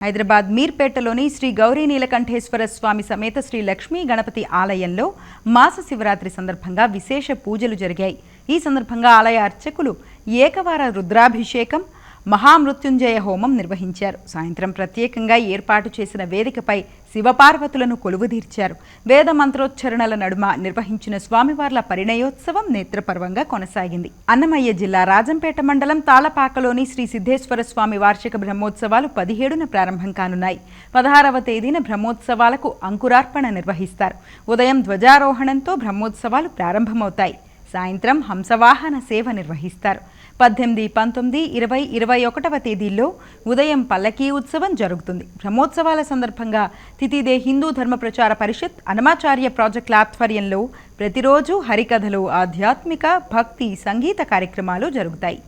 హైదరాబాద్ మీర్పేటలోని శ్రీ గౌరీ నీలకంఠేశ్వర స్వామి సమేత శ్రీ లక్ష్మీ గణపతి ఆలయంలో మాస శివరాత్రి సందర్భంగా విశేష పూజలు జరిగాయి. ఈ సందర్భంగా ఆలయ అర్చకులు ఏకవార రుద్రాభిషేకం మహామృత్యుంజయ హోమం నిర్వహించారు. సాయంత్రం ప్రత్యేకంగా ఏర్పాటు చేసిన వేదికపై శివపార్వతులను కొలువుదీర్చారు. వేద మంత్రోచ్చరణల నడుమ నిర్వహించిన స్వామివార్ల పరిణయోత్సవం నేత్రపర్వంగా కొనసాగింది. అన్నమయ్య జిల్లా రాజంపేట మండలం తాళపాకలోని శ్రీ సిద్ధేశ్వర స్వామి వార్షిక బ్రహ్మోత్సవాలు పదిహేడున ప్రారంభం కానున్నాయి. పదహారవ తేదీన బ్రహ్మోత్సవాలకు అంకురార్పణ నిర్వహిస్తారు. ఉదయం ధ్వజారోహణంతో బ్రహ్మోత్సవాలు ప్రారంభమవుతాయి. సాయంత్రం హంసవాహన సేవ నిర్వహిస్తారు. పద్దెనిమిది పంతొమ్మిది ఇరవై ఇరవై ఒకటవ తేదీల్లో ఉదయం పల్లకీ ఉత్సవం జరుగుతుంది. బ్రహ్మోత్సవాల సందర్భంగా తితిదే హిందూ ధర్మ ప్రచార పరిషత్ అనమాచార్య ప్రాజెక్టుల ఆధ్వర్యంలో ప్రతిరోజు హరికథలు ఆధ్యాత్మిక భక్తి సంగీత కార్యక్రమాలు జరుగుతాయి.